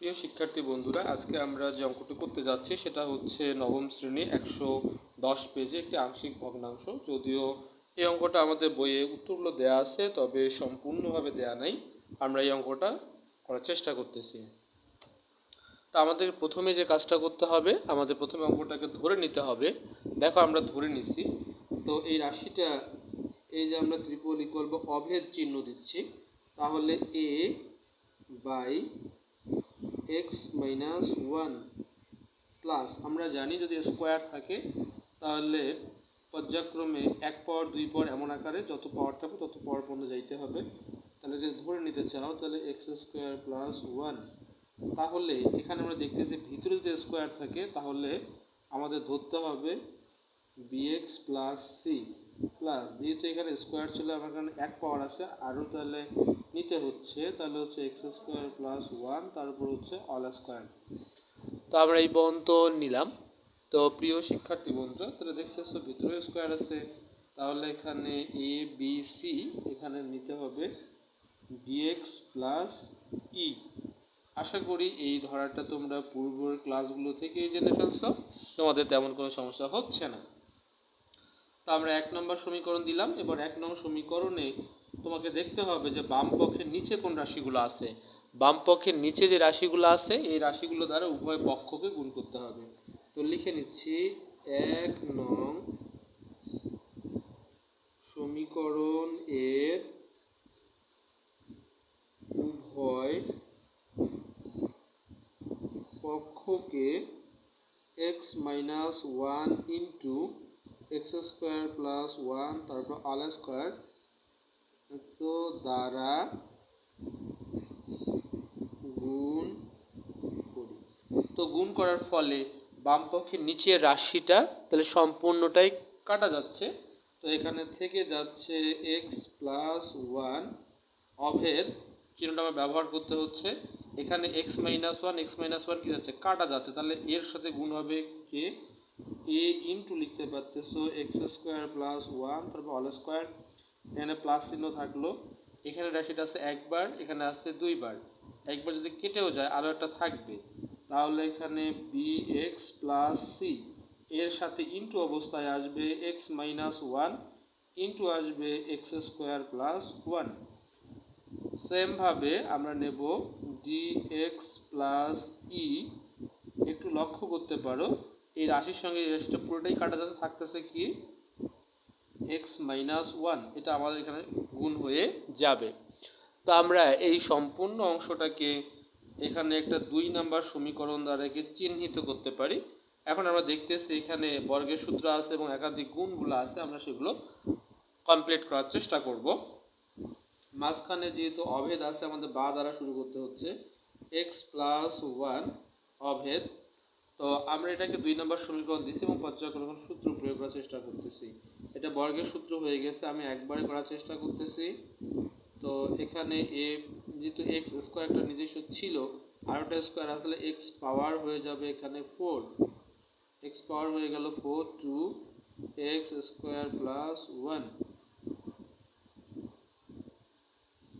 প্রিয় শিক্ষার্থী বন্ধুরা, আজকে আমরা যে অঙ্কটি করতে যাচ্ছি সেটা হচ্ছে নবম শ্রেণি একশো দশ পেজে একটি আংশিক ভগ্নাংশ। যদিও এই অঙ্কটা আমাদের বইয়ে উত্তরগুলো দেয়া আছে, তবে সম্পূর্ণভাবে দেয়া নাই। আমরা এই অঙ্কটা করার চেষ্টা করতেছি। তো আমাদের প্রথমে যে কাজটা করতে হবে, আমাদের প্রথমে অঙ্কটাকে ধরে নিতে হবে। দেখো আমরা ধরে নিছি। তো এই রাশিটা, এই যে আমরা ত্রিপল ইকুয়াল বা অভেদ চিহ্ন দিচ্ছি, তাহলে A by X minus one plus আমরা জানি যদি স্কোয়ার থাকে, তাহলে পর্যায়ক্রমে এক পাওয়ার দুই পাওয়ার এমন আকারে যত পাওয়ার থাকবে তত পাওয়ার পর্যন্ত যাইতে হবে। তাহলে যদি ধরে নিতে চাও, তাহলে এক্স স্কোয়ার প্লাস ওয়ান তাহলে এখানে আমরা দেখতেছি ভিতরে যদি স্কোয়ার থাকে, তাহলে আমাদের ধরতে হবে বিএক্স প্লাস সি প্লাস যেহেতু এখানে স্কোয়ার ছিল, আমার এখানে এক পাওয়ার আছে আরও তাহলে নিতে হচ্ছে, তাহলে হচ্ছে এক্স স্কোয়ার প্লাস ওয়ান তারপর হচ্ছে অল স্কোয়ার তো আমরা এই পর্যন্ত নিলাম। তো প্রিয় শিক্ষার্থী বন্ধুরা, তাহলে দেখতেছো ভিতরে স্কোয়ার আছে, তাহলে এখানে এ বি সি এখানে নিতে হবে বিএক্স প্লাস ই আশা করি এই ধরাটা তোমরা পূর্বের ক্লাসগুলো থেকেই জেনে ফেলছো। তোমাদের তেমন কোনো সমস্যা হচ্ছে না। তো আমরা এক নম্বর সমীকরণ দিলাম। এবার এক নম্বর সমীকরণে তোমাকে দেখতে হবে যে বাম পক্ষের নিচে কোন রাশিগুলো আছে। বাম পক্ষের নিচে যে রাশিগুলো আছে, এই রাশিগুলো দ্বারা উভয় পক্ষকে গুণ করতে হবে। তো লিখে নিচ্ছি, এক নং সমীকরণ এর উভয় পক্ষকে X minus one into X square plus one, তারপর অল স্কোয়ার। তো দ্বারা গুণ করি। তো গুণ করার ফলে বাম পক্ষের নিচের রাশিটা তাহলে সম্পূর্ণটাই কাটা যাচ্ছে। তো এখানে থেকে যাচ্ছে এক্স প্লাস ওয়ান অভেদ। চিহ্নটা আমার ব্যবহার করতে হচ্ছে? এখানে X minus one, X minus one কি যাচ্ছে? কাটা যাচ্ছে। তাহলে এর সাথে গুণ হবে কে? এ ইন্টু লিখতে পারতেছো এক্স স্কোয়ার প্লাস ওয়ান, তারপর অল স্কোয়ার, এখানে প্লাস চিহ্ন থাকল। এখানে রাশিটা আছে একবার, এখানে আছে দুইবার। একবার যদি কেটেও যায় আরও একটা থাকবে। তাহলে এখানে বি এক্স প্লাস সি এর সাথে ইন্টু অবস্থায় আসবে এক্স মাইনাস ওয়ান, ইন্টু আসবে এক্স স্কোয়ার প্লাস ওয়ান। সেমভাবে আমরা নেব ডি এক্স প্লাস ই একটু লক্ষ্য করতে পারো। এই রাশির সঙ্গে এই রাশিটা পুরোটাই কাটা যাচ্ছে থাকতেছে কি? এক্স মাইনাস ওয়ান এটা আমাদের এখানে গুণ হয়ে যাবে। তো আমরা এই সম্পূর্ণ অংশটাকে এখানে একটা দুই নাম্বার সমীকরণ দ্বারা চিহ্নিত করতে পারি। এখন আমরা দেখতেছি এখানে বর্গের সূত্র আছে এবং একাধিক গুণগুলো আছে, আমরা সেগুলো কমপ্লিট করার চেষ্টা করব। মাঝখানে যেহেতু অভেদ আছে, আমাদের বা দ্বারা শুরু করতে হচ্ছে। এক্স প্লাস ওয়ান অভেদ তো আমরা এটাকে দুই নম্বর সমীকরণ দিচ্ছি এবং পর্যায়ক্রমণ সূত্র প্রয়োগ করার চেষ্টা করতেছি। এটা বর্গের সূত্র হয়ে গেছে, আমি একবারে করার চেষ্টা করতেছি। তো এখানে এ, যেহেতু এক্স স্কোয়ারটা নিজস্ব ছিল আরোটা স্কোয়ার আসলে এক্স পাওয়ার হয়ে যাবে এখানে ফোর। এক্স পাওয়ার হয়ে গেল four two X square plus one.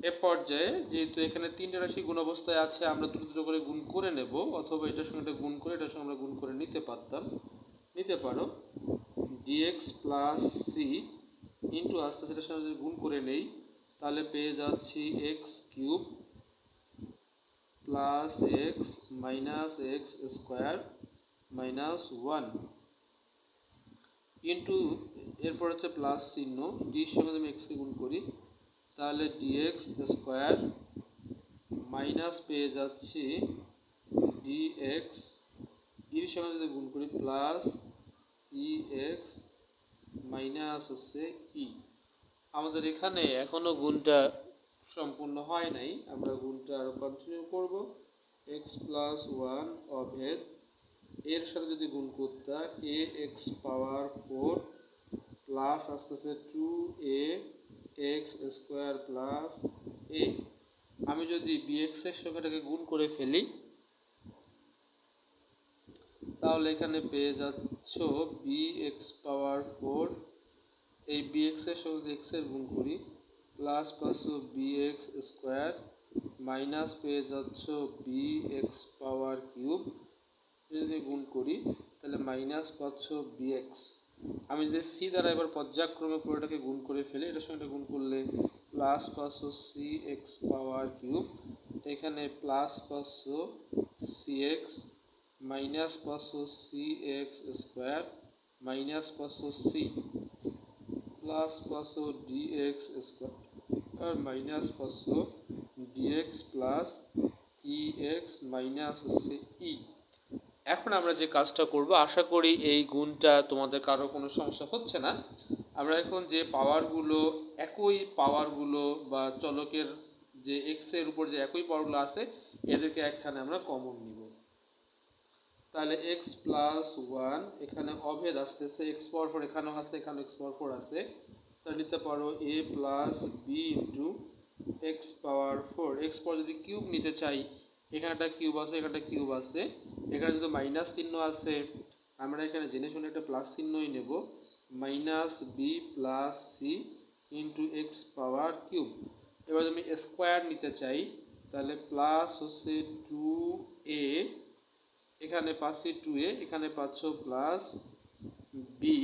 এ পর্যায়ে যেহেতু এখানে তিনটে রাশি গুণ অবস্থায় আছে, আমরা দুটো দুটো করে গুণ করে নেব, অথবা এটার সঙ্গে এটা গুণ করে, এটার সঙ্গে আমরা গুণ করে নিতে পারতাম। নিতে পারো। ডিএক্স প্লাস সি ইন্টু আস্তে আস্তে এটার সঙ্গে যদি গুণ করে নেই, তাহলে পেয়ে যাচ্ছি X cube plus X minus X square minus one into এরপর হচ্ছে প্লাস চিহ্ন ডির সঙ্গে আমি এক্সকে গুণ করি তাহলে ডিএক্স স্কোয়ার মাইনাস পেয়ে যাচ্ছি ডিএক্স ইর সঙ্গে যদি গুণ করি প্লাস ই এক্স মাইনাস হচ্ছে ই আমাদের এখানে এখনও গুণটা সম্পূর্ণ হয় নাই, আমরা গুণটা আরও কন্টিনিউ করব। এক্স প্লাস ওয়ান অভেদ এর সাথে যদি গুণ করতে A X power four plus আস্তে আস্তে two A X square plus A আমি যদি বিএক্স এর সঙ্গে এটাকে গুণ করে ফেলি, তাহলে এখানে পেয়ে যাচ্ছ বি এক্স পাওয়ার ফোর এই বি এক্সের সঙ্গে এক্সের গুণ করি plus plus B X square minus পেয়ে যাচ্ছ বি এক্স পাওয়ার কিউব যদি গুণ করি, তাহলে মাইনাস পাচ্ছ বি এক্স আমি যদি সি দ্বারা এবার পর্যায়ক্রমে পুরোটাকে গুণ করে ফেলি, এটার সঙ্গে গুণ করলে প্লাস পাচ্ছ সি এক্স পাওয়ার কিউব এখানে প্লাস পাঁচশো সি এক্স মাইনাস পাঁচশো সি এক্স স্কোয়ার মাইনাস পাঁচশো সি প্লাস পাচ্ছ ডি এক্স স্কোয়ার আর minus D X plus E X minus হচ্ছে ই এখন আমরা যে কাজটা করব, আশা করি এই গুণটা তোমাদের কারও কোনো সমস্যা হচ্ছে না। আমরা এখন যে পাওয়ারগুলো একই পাওয়ারগুলো বা চলকের যে এক্সের উপর যে একই পাওয়ারগুলো আছে, এদেরকে একখানে আমরা কমন নিব। তাহলে এক্স প্লাস ওয়ান এখানে অভেদ আসতেছে এক্স পাওয়ার ফোর এখানেও আসছে এখানে এক্স পাওয়ার ফোর আছে তাহলে নিতে পারো A plus B into X power four X power যদি কিউব নিতে চাই এখানে একটা কিউব আছে এখানে একটা কিউব আছে। এখানে যদি মাইনাস চিহ্ন আছে, আমরা এখানে জেনে শুনে একটা প্লাস চিহ্নই নেব। Minus B plus C into X power cube এবার আমি স্কোয়ার নিতে চাই, তাহলে প্লাস হচ্ছে টু এ এখানে পাচ্ছি টু এ এখানে পাচ্ছ প্লাস বি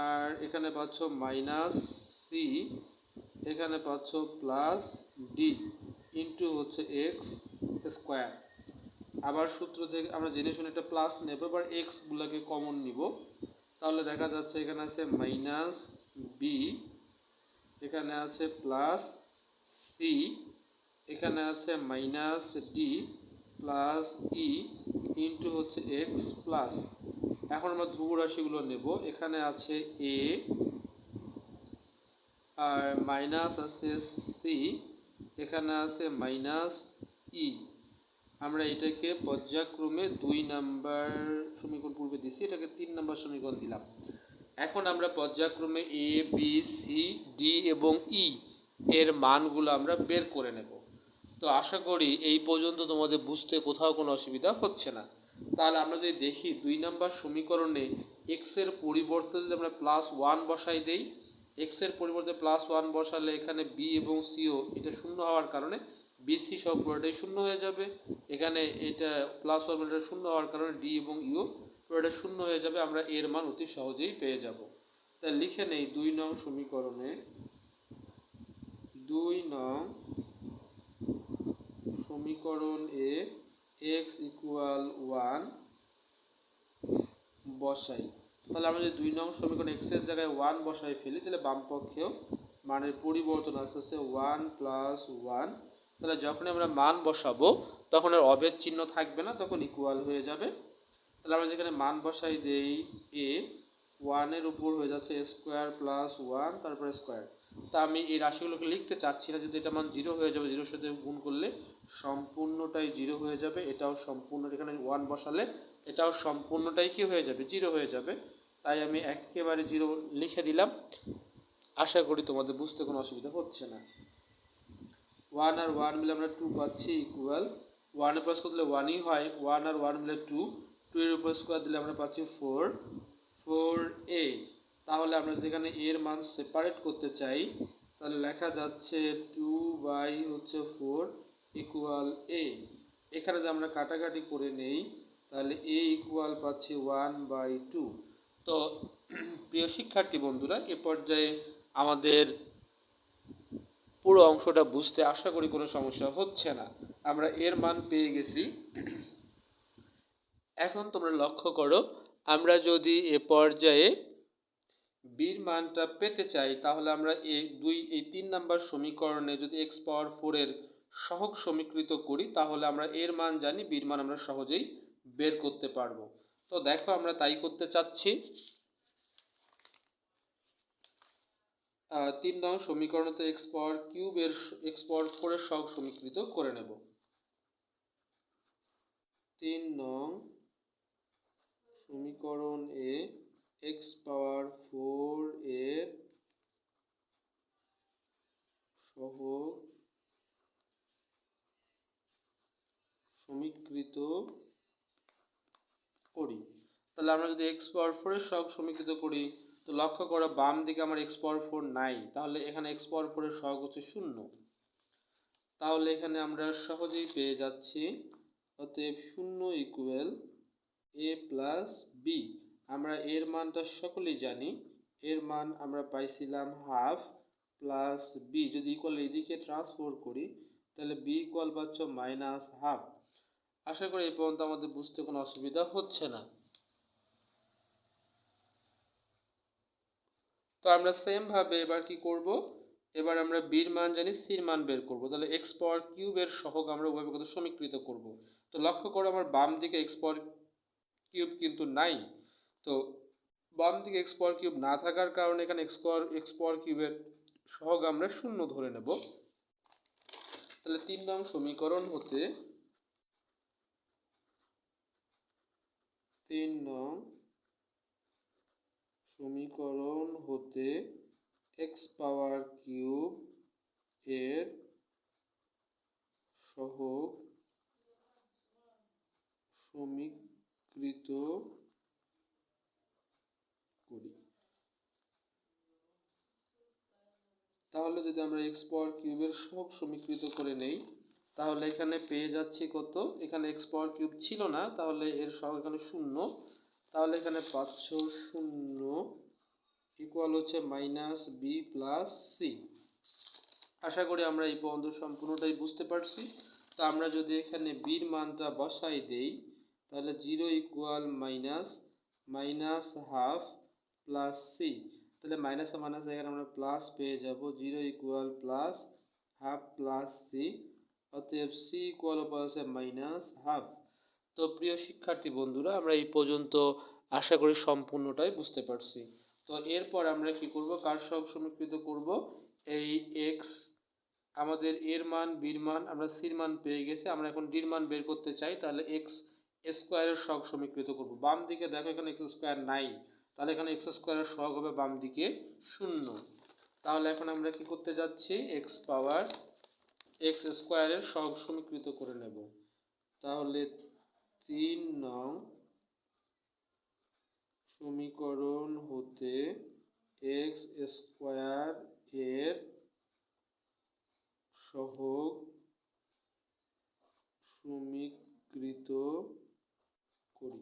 আর এখানে পাচ্ছ মাইনাস সি এখানে পাচ্ছ প্লাস ডি ইন্টু হচ্ছে এক্স স্কোয়ার। আবার সূত্র থেকে আমরা জেনে শুনে একটা প্লাস নেব, এবার এক্সগুলোকে কমন নিব। তাহলে দেখা যাচ্ছে এখানে আছে মাইনাস বি এখানে আছে প্লাস সি এখানে আছে minus D plus E into হচ্ছে এক্স প্লাস এখন আমরা ধ্রুব রাশিগুলো নেব। এখানে আছে এ আর মাইনাস আছে সি এখানে আছে মাইনাস ই। আমরা এটাকে পর্যায়ক্রমে দুই নাম্বার সমীকরণ পূর্বে দিছি, এটাকে তিন নাম্বার সমীকরণ দিলাম। এখন আমরা পর্যায়ক্রমে এ বি সি ডি এবং ই এর মানগুলো আমরা বের করে নেব। তো আশা করি এই পর্যন্ত তোমাদের বুঝতে কোথাও কোনো অসুবিধা হচ্ছে না। তাহলে আমরা যদি দেখি দুই নাম্বার সমীকরণে এক্সের পরিবর্তে যদি আমরা প্লাস ওয়ান বসাই দেই এক্সের পরিবর্তে প্লাস ওয়ান বসালে এখানে বি এবং সিও এটা শূন্য হওয়ার কারণে বিসি সব পুরোটাই শূন্য হয়ে যাবে। এখানে এটা প্লাস এটা শূন্য হওয়ার কারণে ডি এবং ইউ পুরোটা শূন্য হয়ে যাবে। আমরা এর মান অতি সহজেই পেয়ে যাব। তাই লিখে নেই, দুই নং সমীকরণে। দুই নং সমীকরণ এ এক্স ইকুয়াল ওয়ান বসাই। তাহলে আমরা যদি দুই নং সমীকরণ এক্সের জায়গায় ওয়ান বসাই ফেলি, তাহলে বাম পক্ষেও মানের পরিবর্তন আসতে আসতে ওয়ান প্লাস ওয়ান তাহলে যখন আমরা মান বসাবো, তখন আর অভেদ চিহ্ন থাকবে না, তখন ইকুয়াল হয়ে যাবে। তাহলে আমরা যেখানে মান বসাই দেই এ ওয়ানের উপর হয়ে যাচ্ছে স্কোয়ার প্লাস ওয়ান তারপরে স্কোয়ার তা আমি এই রাশিগুলোকে লিখতে চাচ্ছি না যদি এটা মান জিরো হয়ে যাবে জিরোর সাথে গুণ করলে সম্পূর্ণটাই জিরো হয়ে যাবে, এটাও সম্পূর্ণ, এখানে ওয়ান বসালে এটাও সম্পূর্ণটাই কি হয়ে যাবে? জিরো হয়ে যাবে। তাই আমি একেবারে জিরো লিখে দিলাম। আশা করি তোমাদের বুঝতে কোনো অসুবিধা হচ্ছে না। ওয়ান আর ওয়ান মিলে আমরা টু পাচ্ছি ইকুয়াল ওয়ানের প্লাস করলে ওয়ানই হয় ওয়ান আর ওয়ান মিলে টু টু এর উপর স্কোয়ার দিলে আমরা পাচ্ছি ফোর ফোর এ তাহলে আমরা যদি এখানে এর মান সেপারেট করতে চাই, তাহলে লেখা যাচ্ছে টু বাই হচ্ছে ফোর ইকুয়াল এ এখানে যদি আমরা কাটাকাটি করে নেই, তাহলে এ ইকুয়াল পাচ্ছি ওয়ান বাই টু তো, প্রিয় শিক্ষার্থী বন্ধুরা, এ পর্যায়ে আমাদের পুরো অংশটা বুঝতে আশা করি কোনো সমস্যা হচ্ছে না। আমরা এর মান পেয়ে গেছি। এখন তোমরা লক্ষ্য করো, আমরা যদি এ পর্যায়ে বির মানটা পেতে চাই, তাহলে আমরা এই দুই, এই তিন নাম্বার সমীকরণে যদি এক্স পাওয়ার ফোরের সহগ সমীকৃত করি, তাহলে আমরা এর মান জানি বির মান আমরা সহজেই বের করতে পারব। তো দেখো, আমরা তাই করতে চাচ্ছি। তিন নং সমীকরণতে এক্স পাওয়ার কিউবের এক্স পাওয়ার ফোরের সহগ সমীকৃত করে নেব। তিন নং সমীকরণ এ এক্স পাওয়ার ফোর এর সহগ সমীকৃত করি। তাহলে আমরা যদি এক্স পাওয়ার ফোরের সহগ সমীকৃত করি তো লক্ষ্য করো, বাম দিকে আমার এক্স পাওয়ার ফোর নাই, তাহলে এখানে এক্স পাওয়ার ফোরের সহগ হচ্ছে শূন্য। তাহলে এখানে আমরা সহজেই পেয়ে যাচ্ছি, অতএব শূন্য ইকুয়াল এ প্লাস বি আমরা এর মানটা সকলেই জানি, এর মান আমরা পাইছিলাম হাফ প্লাস বি যদি ইকুয়াল এদিকে ট্রান্সফার করি, তাহলে বি ইকুয়াল পাচ্ছ মাইনাস হাফ আশা করি এই পর্যন্ত আমাদের বুঝতে কোনো অসুবিধা হচ্ছে না। তো আমরা সেম ভাবে এবার কি করব? এবার আমরা বির মান জানি সির মান বের করব। তাহলে এক্স পাওয়ার কিউবের সহগ আমরা ওইভাবে কত সমীকৃত করব। তো লক্ষ্য করো আমার বাম দিকে এক্স পাওয়ার কিউব কিন্তু নাই। তো বাম দিকে এক্স পাওয়ার কিউব না থাকার কারণে এখানে এক্স পাওয়ার এক্স পাওয়ার কিউবের সহগ আমরা শূন্য ধরে নেব। তাহলে তিন নং সমীকরণ হতে তিন নং সমীকরণ হতে এক্স পাওয়ার কিউব এর সহগ সমীকৃত করি। তাহলে যদি আমরা এক্স পাওয়ার কিউবের সহগ সমীকৃত করে নেই, তাহলে এখানে পেয়ে যাচ্ছি কত? এখানে এক্স পাওয়ার কিউব ছিল না, তাহলে এর সহগ এখানে শূন্য। তাহলে এখানে পাচ্ছ শূন্য ইকুয়াল হচ্ছে মাইনাস বি প্লাস সি আশা করি আমরা এই পর্যন্ত সম্পূর্ণটাই বুঝতে পারছি। তো আমরা যদি এখানে বির মানটা বসাই দেই, তাহলে zero equal minus minus half plus C তাহলে মাইনাস মাইনাস এখানে আমরা প্লাস পেয়ে যাব zero equal plus half plus C অতএব সি ইকুয়াল পাচ্ছে মাইনাস হাফ তো প্রিয় শিক্ষার্থী বন্ধুরা, আমরা এই পর্যন্ত আশা করি সম্পূর্ণটাই বুঝতে পারছি। তো এরপর আমরা কি করব? কার সহগ সমীকৃত করব? এই এক্স আমাদের এর মান বির মান, আমরা সির মান পেয়ে গেছি। আমরা এখন ডির মান বের করতে চাই, তাহলে এক্স স্কোয়ারের সহগ সমীকৃত করব। বাম দিকে দেখো এখানে এক্স স্কোয়ার নাই। তাহলে এখানে এক্স স্কোয়ারের সহগ হবে বাম দিকে শূন্য। তাহলে এখন আমরা কি করতে যাচ্ছি? এক্স পাওয়ার এক্স স্কোয়ারের সহগ সমীকৃত করে নেব। তাহলে তিন নং সমীকরণ হতে এক্স স্কোয়ার এর সহগ সমীকৃত করি।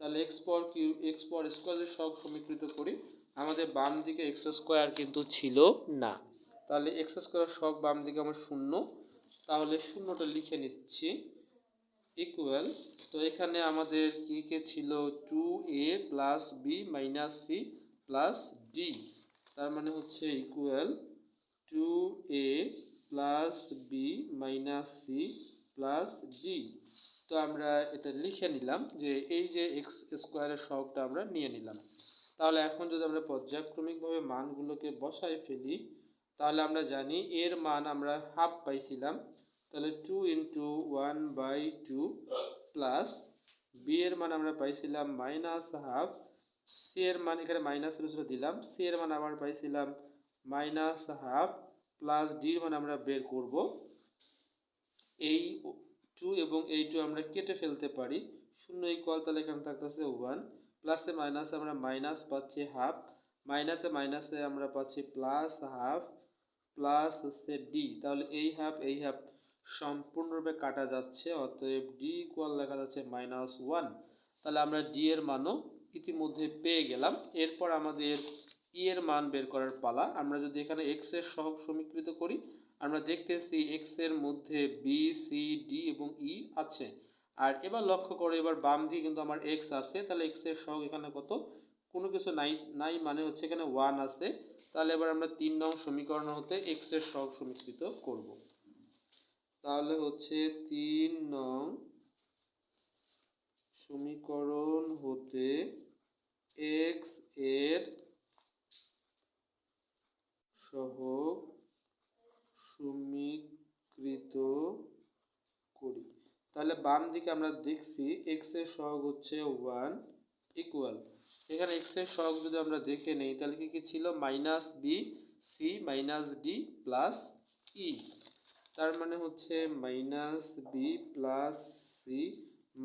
তাহলে X power Q X power স্কোয়ারের সহগ সমীকৃত করি? আমাদের বাম দিকে এক্স স্কোয়ার কিন্তু ছিল না। তাহলে এক্স স্কোয়ার সহগ বাম দিকে আমার শূন্য। তাহলে শূন্যটা লিখে নিচ্ছি। ইকুয়াল তো এখানে আমাদের কি কে ছিল two A plus B minus C plus D তার মানে হচ্ছে equal two A plus B minus C plus D তো আমরা এটা লিখে নিলাম যে এই যে এক্স স্কোয়ারের সহগটা আমরা নিয়ে নিলাম। তাহলে এখন যদি আমরা পর্যায়ক্রমিকভাবে মানগুলোকে বসায় ফেলি, তাহলে আমরা জানি এর মান আমরা হাফ পাইছিলাম। তাহলে two into one by two plus B এর মান আমরা পাইছিলাম মাইনাস হাফ সি এর মান এখানে মাইনাস ছিল দিলাম সি এর মান আবার পাইছিলাম মাইনাস হাফ প্লাস ডির মান আমরা বের করব। এই টু এবং এই টু আমরা কেটে ফেলতে পারি, শূন্য ইকুয়াল তাহলে এখানে থাকতেছে ওয়ান প্লাসে মাইনাসে আমরা মাইনাস পাচ্ছি হাফ মাইনাসে মাইনাসে আমরা পাচ্ছি প্লাস হাফ প্লাস হচ্ছে ডি তাহলে এই হাফ এই হাফ সম্পূর্ণরূপে কাটা যাচ্ছে, অতএব ডি ইকুয়াল লেখা যাচ্ছে মাইনাস ওয়ান তাহলে আমরা ডি এর মানও ইতিমধ্যে পেয়ে গেলাম। এরপর আমাদের ই এর মান বের করার পালা। আমরা যদি এখানে এক্সের সহগ সমীকৃত করি, আমরা দেখতেছি এক্সের মধ্যে বি সি ডি এবং ই আছে। আর এবার লক্ষ্য করো, এবার বাম দিকে কিন্তু আমার এক্স আছে, তাহলে এক্সের সহগ এখানে কত? কোনো কিছু নাই নাই মানে হচ্ছে এখানে ওয়ান আছে। তাহলে এবার আমরা তিন নং সমীকরণ হতে এক্সের সহগ সমীকৃত করব। তাহলে হচ্ছে তিন নং সমীকরণ হতে এক্সের সহ সমীকৃত করি। তাহলে বাম দিকে আমরা দেখছি এক্সের সহগ হচ্ছে ওয়ান ইকুয়াল এখানে এক্সের সহগ যদি আমরা দেখে নেই, তাহলে কি কি ছিল? Minus B C minus D plus E তার মানে হচ্ছে minus B plus C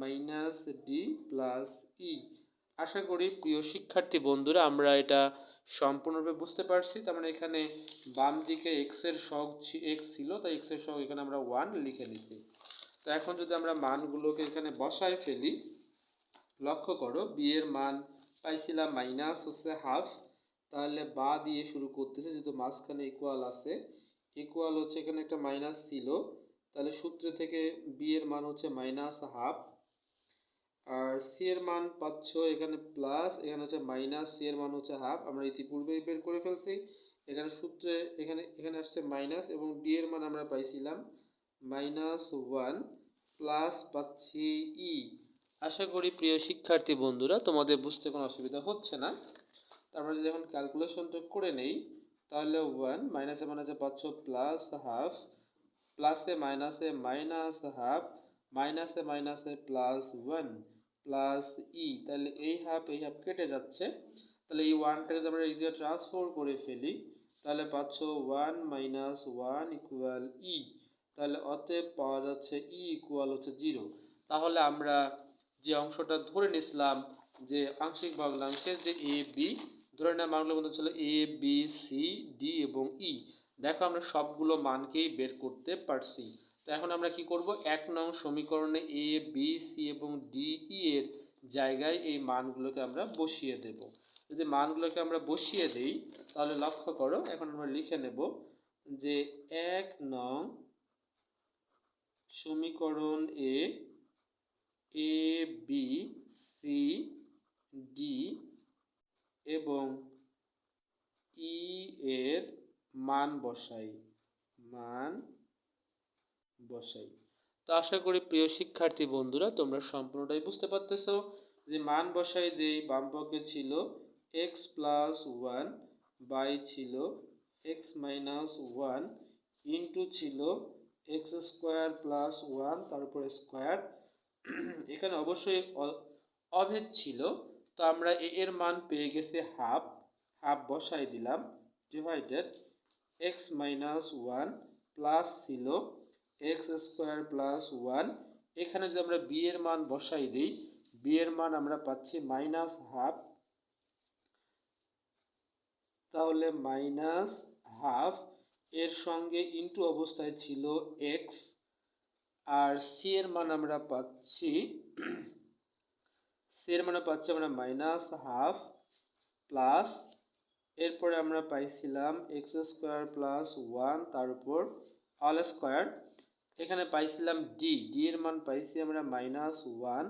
minus D plus E আশা করি প্রিয় শিক্ষার্থী বন্ধুরা, আমরা এটা সম্পূর্ণরূপে বুঝতে পারছি। তার মানে এখানে বাম দিকে এক্সের শখ এক্স ছিল, তাই এক্সের শখ এখানে আমরা ওয়ান লিখে নিছি। তো এখন যদি আমরা মানগুলোকে এখানে বসায় ফেলি, লক্ষ্য করো বি এর মান পাইছিলাম মাইনাস হচ্ছে হাফ তাহলে বা দিয়ে শুরু করতেছে, যেহেতু মাঝখানে ইকুয়াল আছে ইকুয়াল হচ্ছে এখানে একটা মাইনাস ছিল। তাহলে সূত্র থেকে বি এর মান হচ্ছে মাইনাস হাফ আর সি এর মান পাচ্ছ এখানে প্লাস এখানে হচ্ছে মাইনাস সি এর মান হচ্ছে হাফ আমরা ইতিপূর্বেই বের করে ফেলছি। এখানে সূত্রে, এখানে এখানে আসছে মাইনাস এবং ডি এর মান আমরা পাইছিলাম মাইনাস ওয়ান প্লাস পাচ্ছি ই আশা করি প্রিয় শিক্ষার্থী বন্ধুরা, তোমাদের বুঝতে কোনো অসুবিধা হচ্ছে না। তারপরে যদি এখন ক্যালকুলেশনটা করে নেই তাহলে ওয়ান মাইনাসে মাইনাসে পাচ্ছ প্লাস হাফ প্লাসে মাইনাসে মাইনাস হাফ মাইনাসে মাইনাসে প্লাস ওয়ান প্লাস ই তাহলে এই হাফ এই হাফ কেটে যাচ্ছে। তাহলে এই ওয়ানটাকে আমরা দিকে ট্রান্সফার করে ফেলি, তাহলে পাচ্ছ one minus one equal E তাহলে অতএব পাওয়া যাচ্ছে ই ইকুয়াল হচ্ছে জিরো তাহলে আমরা যে অংশটা ধরে নিছিলাম যে আংশিক ভগ্নাংশের যে এ বি ধরে নেওয়া মানগুলো মধ্যে ছিল এ বি সি ডি এবং ই দেখো আমরা সবগুলো মানকেই বের করতে পারছি। তো এখন আমরা কি করব? এক নং সমীকরণে এ বি সি এবং ডি ই এর জায়গায় এই মানগুলোকে আমরা বসিয়ে দেব। যদি মানগুলোকে আমরা বসিয়ে দেই, তাহলে লক্ষ্য করো, এখন আমরা লিখে নেব যে এক নং সমীকরণ এ এ বি সি এবং ই এর মান বসাই মান বসাই। তো আশা করি প্রিয় শিক্ষার্থী বন্ধুরা, তোমরা সম্পূর্ণটাই বুঝতে পারতেছো যে মান বসাই দেই বাম পক্ষে ছিল এক্স প্লাস ওয়ান বাই ছিল এক্স মাইনাস ওয়ান ইন্টু ছিল এক্স স্কোয়ার প্লাস ওয়ান তারপরে স্কোয়ার এখানে অবশ্যই অভেদ ছিল। তো আমরা এ, এর মান পেয়ে গেছে হাফ হাফ বসাই দিলাম divided X minus one plus ছিল এক্স স্কোয়ার প্লাস ওয়ান এখানে যদি আমরা বি এর মান বসাই দিই বি এর মান আমরা পাচ্ছি মাইনাস হাফ তাহলে মাইনাস হাফ এর সঙ্গে ইন্টু অবস্থায় ছিল এক্স আর সি এর মান আমরা পাচ্ছি এর মানে পাচ্ছি আমরা মাইনাস হাফ প্লাস এরপরে আমরা পাইছিলাম এক্স স্কোয়ার প্লাস ওয়ান তার উপর অল স্কোয়ার এখানে পাইছিলাম ডি ডি এর মান পাইছি আমরা মাইনাস ওয়ান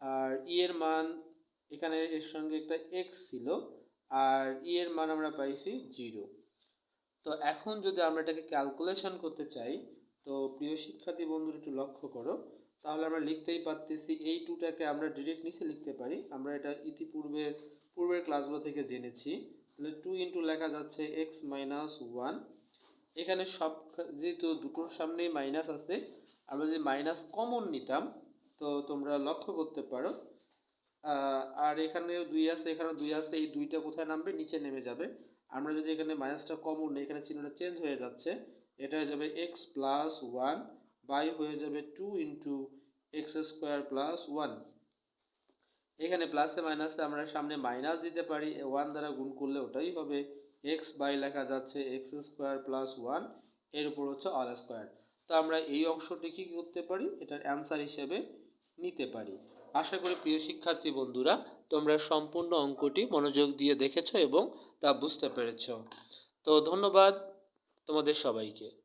আর ই এর মান এখানে এর সঙ্গে একটা এক্স ছিল, আর ই এর মান আমরা পাইছি জিরো তো এখন যদি আমরা এটাকে ক্যালকুলেশন করতে চাই, তো প্রিয় শিক্ষার্থী বন্ধুরা একটু লক্ষ্য করো তাহলে আমরা লিখতেই পারতেছি, এই টুটাকে আমরা ডিরেক্ট নিচে লিখতে পারি। আমরা এটা ইতিপূর্বের পূর্বের ক্লাসগুলো থেকে জেনেছি। তাহলে টু ইন্টু লেখা যাচ্ছে এক্স মাইনাস ওয়ান এখানে সব যেহেতু দুটোর সামনেই মাইনাস আছে, আমরা যদি মাইনাস কমন নিতাম, তো তোমরা লক্ষ্য করতে পারো। আর এখানে দুই আছে এখানে দুই আছে, এই দুইটা কোথায় নামবে? নিচে নেমে যাবে। আমরা যদি এখানে মাইনাসটা কমন নিই, এখানে চিহ্নটা চেঞ্জ হয়ে যাচ্ছে, এটা হয়ে যাবে এক্স প্লাস ওয়ান বাই হয়ে যাবে two into X square plus one এখানে প্লাসে মাইনাসে আমরা সামনে মাইনাস দিতে পারি ওয়ান দ্বারা গুণ করলে ওটাই হবে এক্স বাই লেখা যাচ্ছে এক্স স্কোয়ার প্লাস ওয়ানের উপর হচ্ছে অল স্কোয়ার তো আমরা এই অংশটি কী করতে পারি? এটার অ্যান্সার হিসেবে নিতে পারি। আশা করি প্রিয় শিক্ষার্থী বন্ধুরা, তোমরা সম্পূর্ণ অঙ্কটি মনোযোগ দিয়ে দেখেছ এবং তা বুঝতে পেরেছ। তো ধন্যবাদ তোমাদের সবাইকে।